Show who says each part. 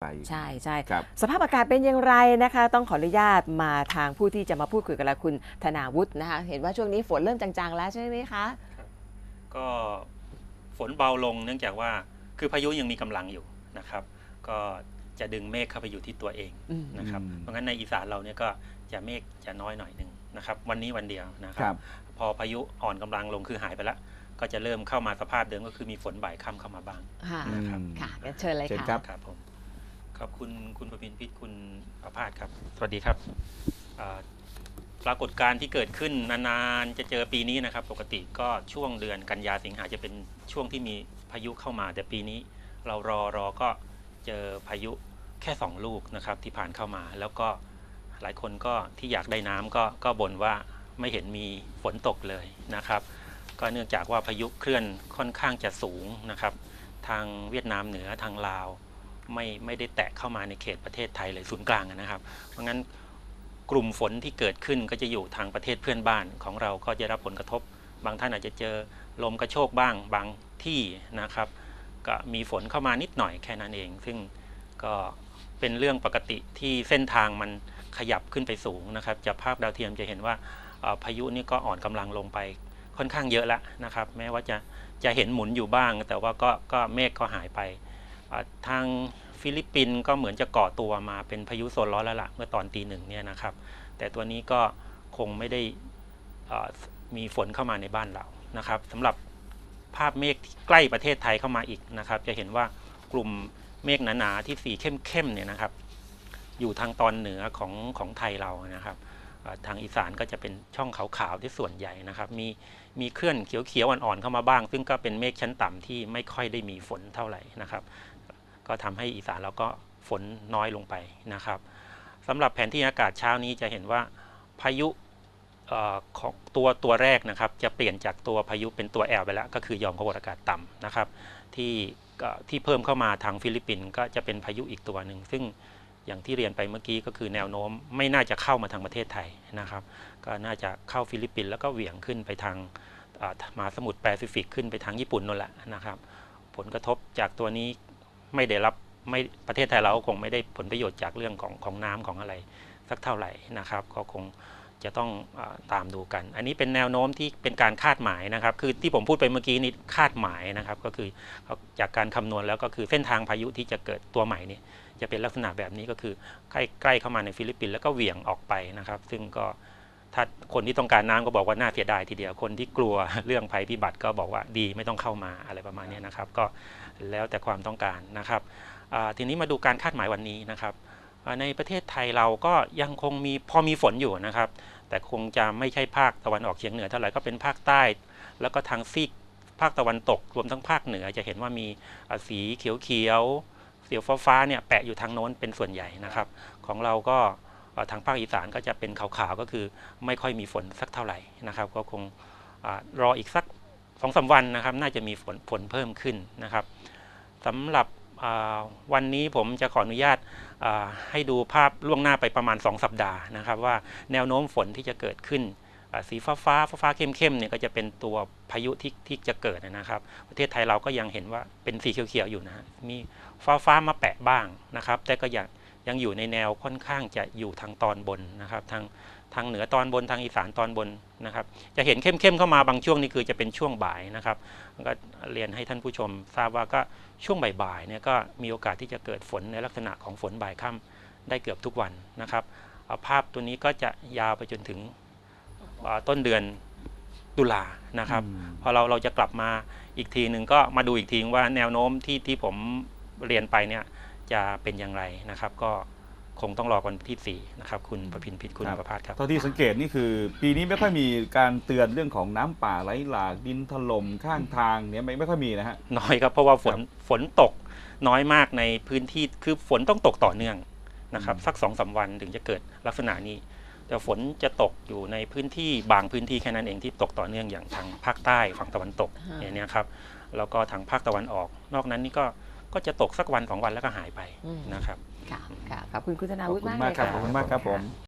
Speaker 1: ไป
Speaker 2: ใช่ใช่
Speaker 1: ครับ
Speaker 2: สภาพอากาศเป็นอย่างไรนะคะ ต้องขออนุญาตมาทางผู้ที่จะมาพูดคุยกับเราคุณธนาวุฒินะคะ เห็นว่าช่วงนี้ฝนเริ่มจางๆ แล้วใช่ไหมคะ
Speaker 3: ก็ฝนเบาลงเนื่องจากว่าคือพายุยังมีกำลังอยู่นะครับ ก็จะดึงเมฆเข้าไปอยู่ที่ตัวเอง
Speaker 2: อืม
Speaker 3: นะครับ
Speaker 1: อืม
Speaker 3: เพราะงั้นในอีสานเราเนี่ยก็จะเมฆจะน้อยหน่อยหนึ่งนะครับ วันนี้วันเดียวนะค
Speaker 1: ค
Speaker 3: รั
Speaker 1: รับบ
Speaker 3: พอพายุอ่อนกำลังลงคือหายไปแล้วก็จะเริ่มเข้ามาสภาพเดิมก็คือมีฝนบ่ายค่ำเข้ามาบ้าง
Speaker 2: ค่ะ
Speaker 1: อืม
Speaker 2: ค่ะงั้นเชิญเลย
Speaker 1: เชิญ
Speaker 2: ค่ะ
Speaker 1: ครับ
Speaker 3: ครับผม ขอบคุณคุณประพินพิษคุณประภาสครับ สวัสดีครับปรากฏการณ์ที่เกิดขึ้นนานๆจะเจอปีนี้นะครับ ปกติก็ช่วงเดือนกันยาสิงหาจะเป็นช่วงที่มีพายุเข้ามา แต่ปีนี้เรารอรอก็เจอพายุแค่สองลูกนะครับที่ผ่านเข้ามา แล้วก็หลายคนก็ที่อยากได้น้ำก็ก็บ่นว่าไม่เห็นมีฝนตกเลยนะครับ ก็เนื่องจากว่าพายุเคลื่อนค่อนข้างจะสูงนะครับ ทางเวียดนามเหนือทางลาว ไม่ไม่ได้แตะเข้ามาในเขตประเทศไทยเลยศูนย์กลางนะครับ เพราะงั้นกลุ่มฝนที่เกิดขึ้นก็จะอยู่ทางประเทศเพื่อนบ้านของเราก็จะรับผลกระทบ บางท่านอาจจะเจอลมกระโชกบ้างบางที่นะครับ ก็มีฝนเข้ามานิดหน่อยแค่นั้นเอง ซึ่งก็เป็นเรื่องปกติที่เส้นทางมันขยับขึ้นไปสูงนะครับจากภาพดาวเทียมจะเห็นว่าพายุนี่ก็อ่อนกำลังลงไปค่อนข้างเยอะแล้วนะครับ แม้ว่าจะจะเห็นหมุนอยู่บ้าง แต่ว่าก็ก็เมฆก็หายไป ทางฟิลิปปินส์ก็เหมือนจะก่อตัวมาเป็นพายุโซนร้อนแล้วล่ะเมื่อตอนตีหนึ่งเนี่ยนะครับ แต่ตัวนี้ก็คงไม่ได้มีฝนเข้ามาในบ้านเรานะครับสำหรับภาพเมฆที่ใกล้ประเทศไทยเข้ามาอีกนะครับ จะเห็นว่ากลุ่มเมฆหนาๆที่สีเข้มๆเนี่ยนะครับ อยู่ทางตอนเหนือของของไทยเรานะครับ ทางอีสานก็จะเป็นช่องขาวๆที่ส่วนใหญ่นะครับ มีมีเคลื่อนเขียวๆอ่อนๆเข้ามาบ้าง ซึ่งก็เป็นเมฆชั้นต่ำที่ไม่ค่อยได้มีฝนเท่าไหร่นะครับ ก็ทำให้อีสานเราก็ฝนน้อยลงไปนะครับสำหรับแผนที่อากาศเช้านี้จะเห็นว่าพายุของตัวตัวแรกนะครับ จะเปลี่ยนจากตัวพายุเป็นตัวแอลไปแล้ว ก็คือยอมความกดอากาศต่ำนะครับ ที่ที่เพิ่มเข้ามาทางฟิลิปปินส์ก็จะเป็นพายุอีกตัวหนึ่งซึ่ง อย่างที่เรียนไปเมื่อกี้ก็คือแนวโน้มไม่น่าจะเข้ามาทางประเทศไทยนะครับ ก็น่าจะเข้าฟิลิปปินส์แล้วก็เหวี่ยงขึ้นไปทางมหาสมุทรแปซิฟิกขึ้นไปทางญี่ปุ่นนั่นแหละนะครับ ผลกระทบจากตัวนี้ไม่ได้รับไม่ประเทศไทยเราก็คงไม่ได้ผลประโยชน์จากเรื่องของของน้ำของอะไรสักเท่าไหร่นะครับ ก็คง จะต้องอตามดูกัน อันนี้เป็นแนวโน้มที่เป็นการคาดหมายนะครับ คือที่ผมพูดไปเมื่อกี้นี่คาดหมายนะครับ ก็คือจากการคำนวณแล้วก็คือเส้นทางพายุที่จะเกิดตัวใหม่นี่จะเป็นลักษณะแบบนี้ก็คือใกล้ใกล้เข้ามาในฟิลิปปินส์แล้วก็เหวี่ยงออกไปนะครับ ซึ่งก็ถ้าคนที่ต้องการน้ำก็บอกว่าน่าเสียดายทีเดียว คนที่กลัวเรื่องภัยพิบัติก็บอกว่าดีไม่ต้องเข้ามาอะไรประมาณนี้นะครับ ก็แล้วแต่ความต้องการนะครับทีนี้มาดูการคาดหมายวันนี้นะครับ ในประเทศไทยเราก็ยังคงมีพอมีฝนอยู่นะครับ แต่คงจะไม่ใช่ภาคตะวันออกเฉียงเหนือเท่าไหร่ก็เป็นภาคใต้ แล้วก็ทางซีกภาคตะวันตกรวมทั้งภาคเหนือจะเห็นว่ามีอ่าสีเขียวๆสีฟ้าๆเนี่ยแปะอยู่ทางโน้นเป็นส่วนใหญ่นะครับ ของเราก็ทางภาคอีสานก็จะเป็นขาวๆก็คือไม่ค่อยมีฝนสักเท่าไหร่นะครับ ก็คงอรออีกสักสองสาวันนะครับ น่าจะมีฝนฝนเพิ่มขึ้นนะครับสำหรับ วันนี้ผมจะขออนุญาตให้ดูภาพล่วงหน้าไปประมาณ 2 สัปดาห์นะครับ ว่าแนวโน้มฝนที่จะเกิดขึ้นสีฟ้าฟ้าฟ้าฟ้าเข้มๆเนี่ยก็จะเป็นตัวพายุที่ที่จะเกิดนะครับ ประเทศไทยเราก็ยังเห็นว่าเป็นสีเขียวๆอยู่นะมีฟ้าฟ้ามาแปะบ้างนะครับ แต่ก็ยัง ยังอยู่ในแนวค่อนข้างจะอยู่ทางตอนบนนะครับทางทางเหนือตอนบนทางอีสานตอนบนนะครับ จะเห็นเข้มๆเข้ามาบางช่วงนี่คือจะเป็นช่วงบ่ายนะครับก็เรียนให้ท่านผู้ชมทราบว่าก็ช่วงบ่ายๆเนี่ยก็มีโอกาสที่จะเกิดฝนในลักษณะของฝนบ่ายค่ำได้เกือบทุกวันนะครับอ่าภาพตัวนี้ก็จะยาวไปจนถึงอ่าต้นเดือนตุลานะครับ
Speaker 1: อืม
Speaker 3: พอเราเราจะกลับมาอีกทีหนึ่งก็มาดูอีกทีว่าแนวโน้มที่ที่ผมเรียนไปเนี่ย จะเป็นอย่างไรนะครับ ก็คงต้องรอวันที่4นะครับคุณประพินพิษคุณ
Speaker 1: ครับ
Speaker 3: ประภาสครับ
Speaker 1: เท่าที่สังเกตนี่คือปีนี้ไม่ค่อยมีการเตือนเรื่องของน้ำป่าไหลหลากดินถล่มข้างทางเนี่ยไม่ไม่ค่อยมีนะฮะ
Speaker 3: น้อยครับเพราะว่าฝน
Speaker 1: ครับ
Speaker 3: ฝนตกน้อยมากในพื้นที่คือฝนต้องตกต่อเนื่องนะครับ
Speaker 1: อืม
Speaker 3: สักสองสาวันถึงจะเกิดลักษณะนี้ แต่ฝนจะตกอยู่ในพื้นที่บางพื้นที่แค่นั้นเองที่ตกต่อเนื่องอย่างทางภาคใต้ฝั่งตะวันตก
Speaker 2: ฮะ
Speaker 3: อย่างเนี้ยครับแล้วก็ทางภาคตะวันออก นอกนั้นนี่ก็ ก็จะตกสักวันสองวันแล้วก็หายไป
Speaker 2: อืม
Speaker 3: นะครับ
Speaker 2: ค่ะค่ะขอบคุณคุณธนา
Speaker 1: ขอบ
Speaker 2: วุฒิ
Speaker 1: คุณ
Speaker 2: มาก
Speaker 1: มาก
Speaker 2: เลย
Speaker 1: ครับ
Speaker 2: ค่ะ
Speaker 1: ขอบคุณมากครับผม